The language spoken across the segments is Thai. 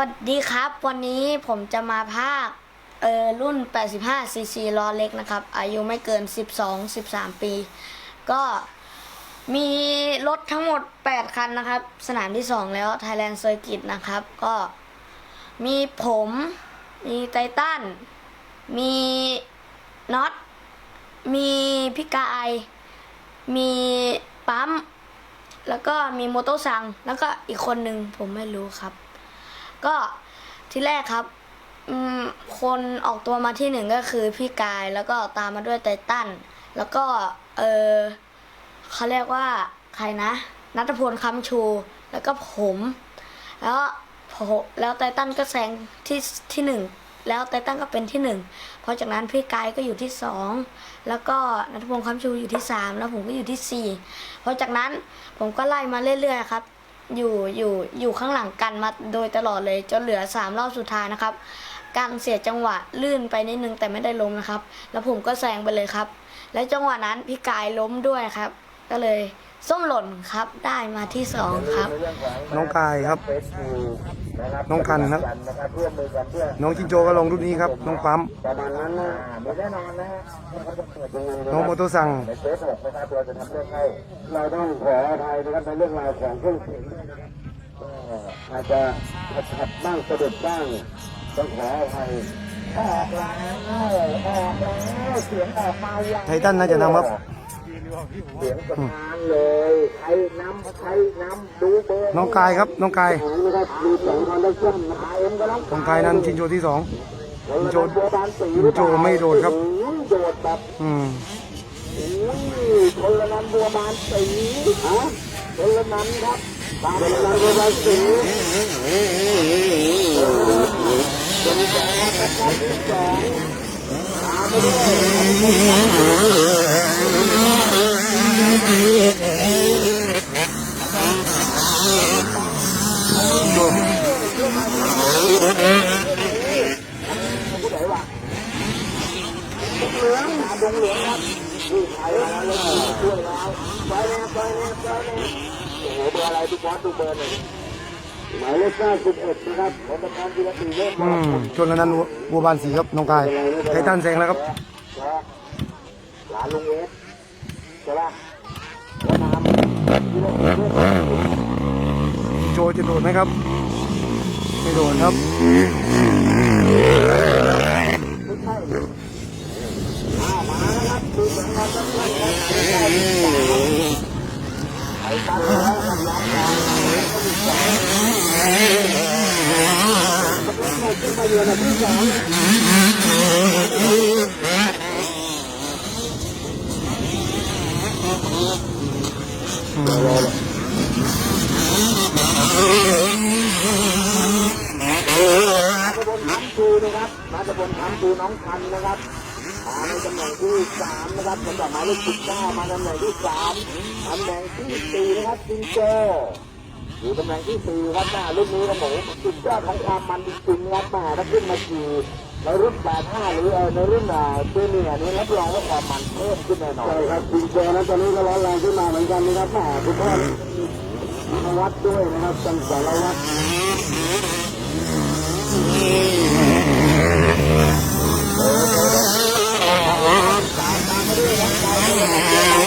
วัสดีครับ วันนี้ผมจะมาภาคเออรุ่น 85 cc ล้อเล็กนะครับ อายุไม่เกิน 12 13 ปี ก็มีรถทั้งหมด 8 คันนะครับ สนามที่ 2 แล้ว Thailand Circuit นะครับ ก็มีผม มีไททัน มีน็อต มีพี่กายมีปั๊ม แล้วก็มีโมโตซัง แล้วก็อีกคนหนึ่งผมไม่รู้ครับ ก็ที่แรกครับคนออกตัวมาที่หนึ่งก็คือพี่กายแล้วก็ตามมาด้วยไททันแล้วก็เออเขาเรียกว่าใครนะนัทพลคำชู แล้วก็ผม แล้วผมแล้วไททันก็แซงที่ที่หนึ่งแล้วไททันก็เป็นที่หนึ่งเพราะจากนั้นพี่กายก็อยู่ที่สองแล้วก็นัทพลคำชูอยู่ที่สามแล้วผมก็อยู่ที่สี่เพราะจากนั้นผมก็ไล่มาเรื่อยๆครับ อยู่อยู่อยู่ข้างหลังกันมาโดยตลอดเลยจนเหลือสามรอบสุดท้ายนะครับการเสียจังหวะลื่นไปนิดนึงแต่ไม่ได้ล้มนะครับ แล้วผมก็แซงไปเลยครับ และจังหวะนั้นพี่กายล้มด้วยครับ ก็เลย ส้มหล่นครับได้มาที่สองครับ น้องกายครับ น้องกันครับร่วมมือกันเพื่อน้องจินโจก็ลงรุ่นนี้ครับ น้องปั๊มประมาณนั้นนะไม่แน่นอนนะฮะน้องโมโตซังในเฟซบุ๊กนะครับเราจะทำเรื่องให้เราต้องขออภัยนะครับในเรื่องราวของเครื่องเสียงก็อาจจะขัดขัดบ้างสะดุดบ้างต้องขออภัยออกแล้วออกแล้วเสียงออกมาอย่างไททันน่าจะนำครับ เสียงประธานเลยใครน้ำใครน้ำดูเบอร์น้องกายครับน้องกายนะครับมีสองพันได้ช่ำนะเอ็มก็ต้องน้องกายนั้นจินโจที่สองโจโจบานสีโจไม่โดดครับโดดแบบอืมอุ้ยคนละนันบัวบานสีฮะคนละนันครับตามคนละนันบัวบานสีเป็นสองนะครับเป็นสอ งตามไปด้วยโจผู้ใดวะดงเหลืองดงเหลืองครับนี่ใครมาแล้วช่วยแล้วไปแน่ไปแน่ไปแน่โอ้โหเบอร์อะไรพี่บอสดูเบอร์หนึ่ง หมายเลข91นะครับผมประธานกีฬาสีเล่นอืมชนละนันบัวบานสีครับน้องกายไททันแซงแล้วครับหลานลุงเอสใช่ป่ะแล้วน้ำกีฬาสีเล่นโจจะโดดไหมครับไม่โดดครับไนเราจะเล่นกันไปกันแล้วครับรับการขึ้นมาเยือนที่สองมาจะบนทำคูนะครับมาจะบนทำคูน้องพันนะครับมาในตำแหน่งที่สามนะครับสำหรับหมายเลขสิบเก้ามาตำแหน่งที่สามตำแหน่งที่สี่นะครับจิงโจ อยู่ตำแหน่งที่สี่ครับหน้ารุ่นนี้ครับผมสุดยอดของความมันจริงๆครับมาถ้าขึ้นมาขี่ในรุ่น85หรือเออในรุ่นอ่าเจเนียนี่รับรองว่าความมันเพิ่มขึ้นแน่นอนใช่ครับจริงๆนะตอนนี้ก็ร้อนแรงขึ้นมาเหมือนกันนะครับแหมคุณพ่อมาวัดด้วยนะครับจังสารวัตรสอง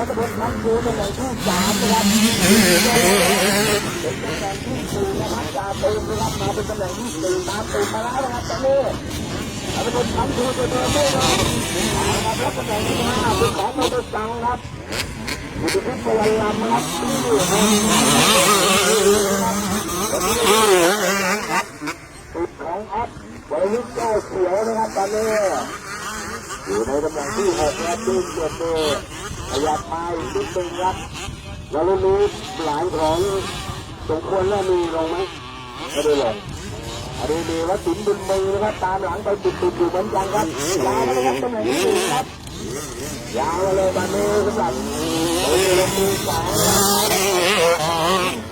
รัฐบาลทั้งคูตำแหน่งสามนะครับเป็นตำแหน่งที่สี่นะครับจ่าตูนนะครับมาเป็นตำแหน่งที่สี่ตามตูนมาแล้วนะครับตอนนี้เอาเป็นทำตัวตัวเดิมด้นะครับเอาละครับรับตำแหน่งที่ห้าเป็นของมอเตอร์ซังครับอยู่ที่พิพวันลำครับติดของอัพไวรุสโก้เขียวนะครับตอนนี้อยู่ในตำแหน่งที่หกครับดึงเจ็ด ขยับมาอีกนิดนึงครับแล้วรุ่นนี้หลานของสมควรแล้วมีลงไหมไม่ได้ลงอันนี้มีวัดสินบุญมือนะครับตามหลังไปติดติดอยู่เหมือนกันครับยาวเลยครับตำแหนที่สี่ครับยาวเลยตอนนี้สำหรับโอ้ยลงมือสอง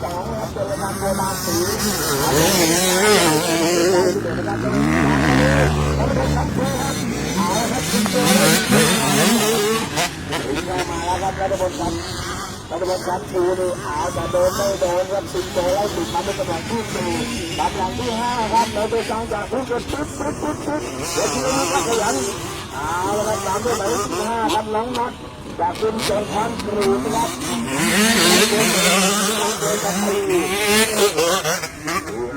สองครับเป็นระดับโบราณสีแล้วเป็นคำพูดครับเอาละครับคุณเจ้าถึง เข้ามาแล้วครับรัฐบาลครับปฏิบัติการชูนี่อาจจะโดนไม่โดนครับสิงโตไล่ติดมาเป็นตำแหน่งที่สี่ตำแหน่งที่ห้าครับเราไปฟังจากผู้กระตุ้นปุ๊บปุ๊บปุ๊บเดี๋ยวทีนี้ก็ขยันเอาละครับตามด้วยหมายเลขสิบห้าครับน้องนัทจากคุณจริญพันธ์กรูนะครับเดินกับปี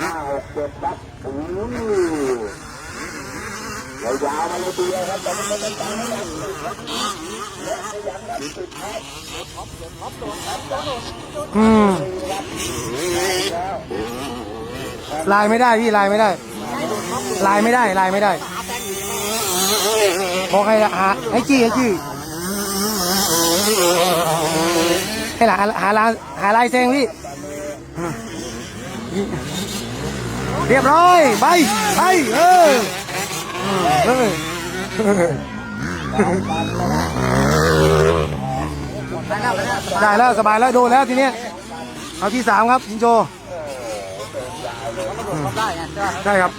ห้าหกเจ็ดครับอื อยาวๆมาเลยทีเดียครับแต่ไม่ต้องตามไม่ได้อืมลายไม่ได้พี่ลายไม่ได้ ลายไม่ได้ลายไม่ได้บอกให้หาให้จี้ให้จี้ให้หาหาลายหาลายเซงพี่เรียบร้อยไปไปเออ ได้แล้วสบายแล้วโดนแล้วทีเนี้ยเอาที่สามครับจิงโจได้ครับ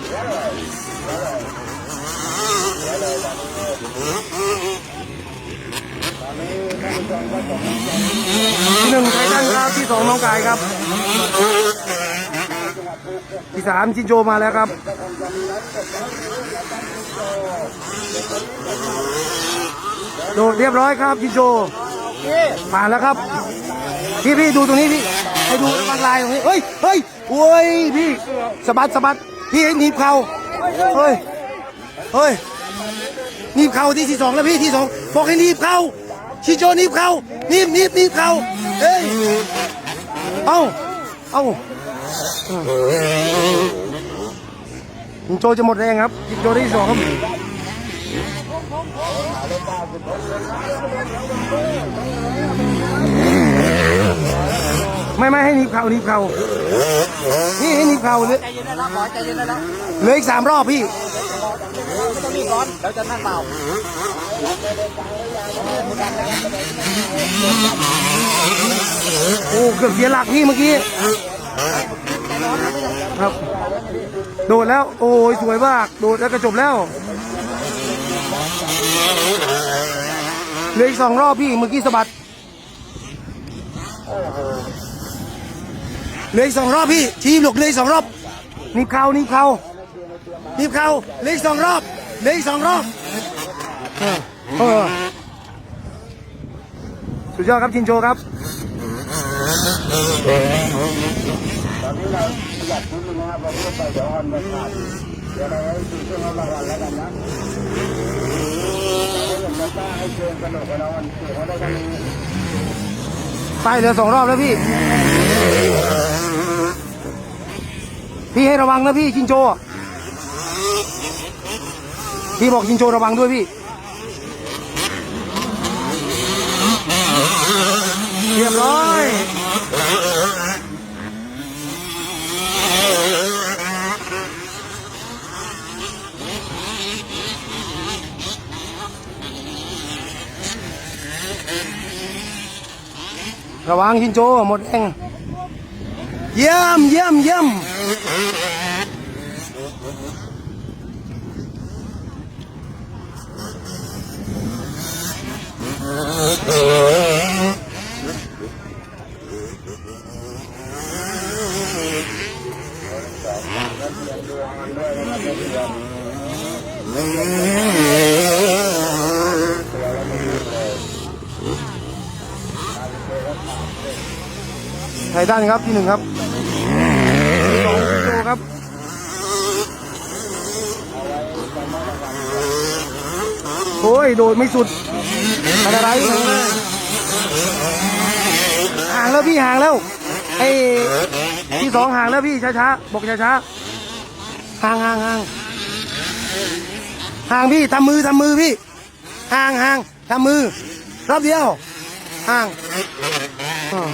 ที่หนึ่งไททันครับที่สองน้องกายครับ ที่สามจินโจมาแล้วครับ โดดเรียบร้อยครับจินโจผ่าแล้วครับ พี่พี่ดูตรงนี้พี่ให้ดูบางลายตรงนี้เฮ้ยเฮ้ยโอ้ยพี่สะบัดสะบัดพี่ให้หนีบเข่าเฮ้ยเฮ้ยหนีบเข่าที่ที่สองแล้วพี่ที่สองบอกให้หนีบเข่าชิโจหนีบเข่าหนีบหนีบหนีบเข่าเฮ้ยเอ้าเอ้า ชิโจจะหมดแรงครับชิโจได้ที่สองครับไม่ไม่ให้หนีบเข่าหนีบเข่านี่ให้หนีบเข่าเลยใจเย็นได้แล้วขอใจเย็นได้แล้วเหลืออีกสามรอบพี่ไม่ต้องรีบร้อนเดี๋ยวจะนั่งเบาโอ้เกือบเสียหลักพี่เมื่อกี้ครับ โดดแล้ว โอ้ยสวยมาก โดดแล้วก็จบแล้วเหลืออีกสองรอบพี่เมื่อกี้สะบัดเหลืออีกสองรอบพี่ทีมหลกเหลืออีกสองรอบนี่เขานี่เขานี่เขาเหลืออีกสองรอบเหลืออีกสองรอบสุดยอดครับชินโจครับ อนนี้เราประหยัดนิดนึงนะครับเราเพื่อไปเดี๋ยวออนไปขาดเดี๋ยวเราให้ดูช่วงรางวัลแล้วกันนะเราเห็นแล้วก็ให้เชิญสนุกกับเราวันเดเขาได้กันไปเหลือสองรอบแล้วพี่ พี่ให้ระวังนะพี่ชินโจ พี่บอกชินโจระวังด้วยพี่ เรียบร้อย ระวังชินโจหมดแรงเยี่ยมเยี่ยมเยี่ยม ไททันครับที่หนึ่งครับสองชิโจครับโอ้ยโดดไม่สุดอะไรห่างแล้วพี่ห่างแล้วไอ้ที่สองห่างแล้วพี่ช้าๆบอกช้าๆห่างห่างห่างห่างพี่ทำมือทำมือพี่ห่างห่างทำมือรอบเดียวห่าง อ่า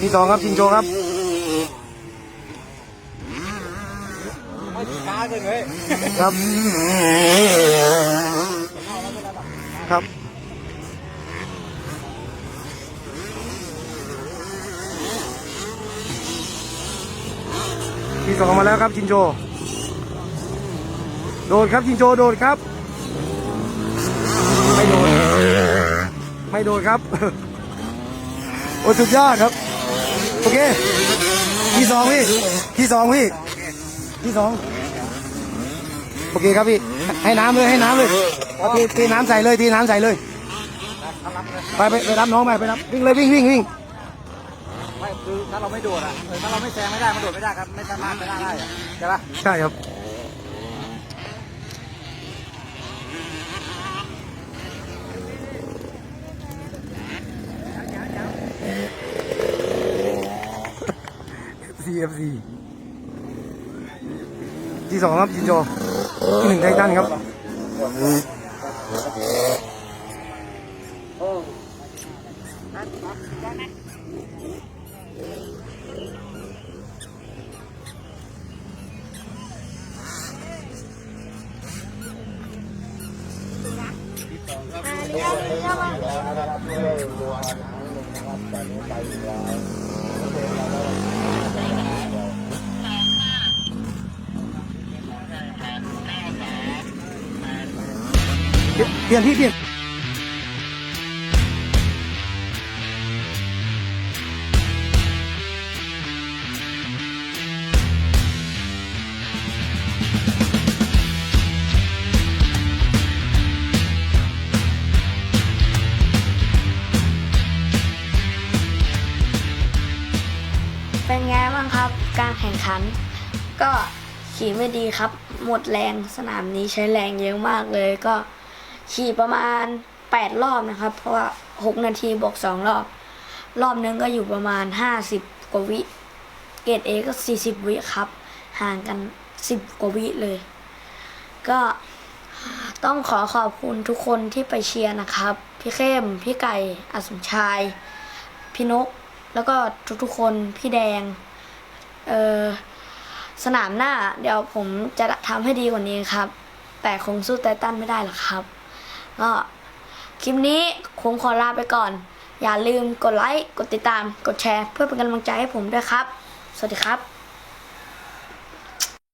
ที่สองครับชินโจครับไม่ช้าเลยเฮ้ยครับครับ สองมาแล้วครับชินโจ โดดครับชินโจโดดครับ ไม่โดดไม่โดดครับ โอ้สุดยอดครับ โอเค ที่สองพี่ ที่สองพี่ ที่สองโอเคครับพี่ ให้น้ำเลยให้น้ำเลยเอาทีทีน้ำใส่เลยทีน้ำใส่เลย ไปไปไปรับน้องไปไปรับวิ่งเลยวิ่งวิ่งวิ่ง คือถ้าเราไม่โดดอะเออถ้าเราไม่แซงไม่ได้มันโดดไม่ได้ครับ ไม่สามารถไม่ได้ได้อะใช่ปะใช่ครับ CFC ที่สองครับจินโจที่หนึ่งไททันครับ เปลี่ ขัน ก็ขี่ไม่ดีครับ หมดแรงสนามนี้ใช้แรงเยอะมากเลยก็ขี่ประมาณ 8 รอบนะครับ เพราะว่า 6 นาทีบวก2 รอบ รอบนึงก็อยู่ประมาณ 50 กว่าวิ เกรด A ก็ 40 วิครับ ห่างกัน 10 กว่าวิเลย ก็ต้องขอขอบคุณทุกคนที่ไปเชียร์นะครับ พี่เข้ม พี่ไก่อสมชาย พี่นก แล้วก็ทุกๆคน พี่แดง เออสนามหน้า เดี๋ยวผมจะทำให้ดีกว่านี้ครับ แต่คงสู้ไททันไม่ได้หรอกครับก็คลิปนี้คงขอลาไปก่อน อย่าลืมกดไลค์ กดติดตาม กดแชร์ เพื่อเป็นกำลังใจให้ผมด้วยครับ สวัสดีครับ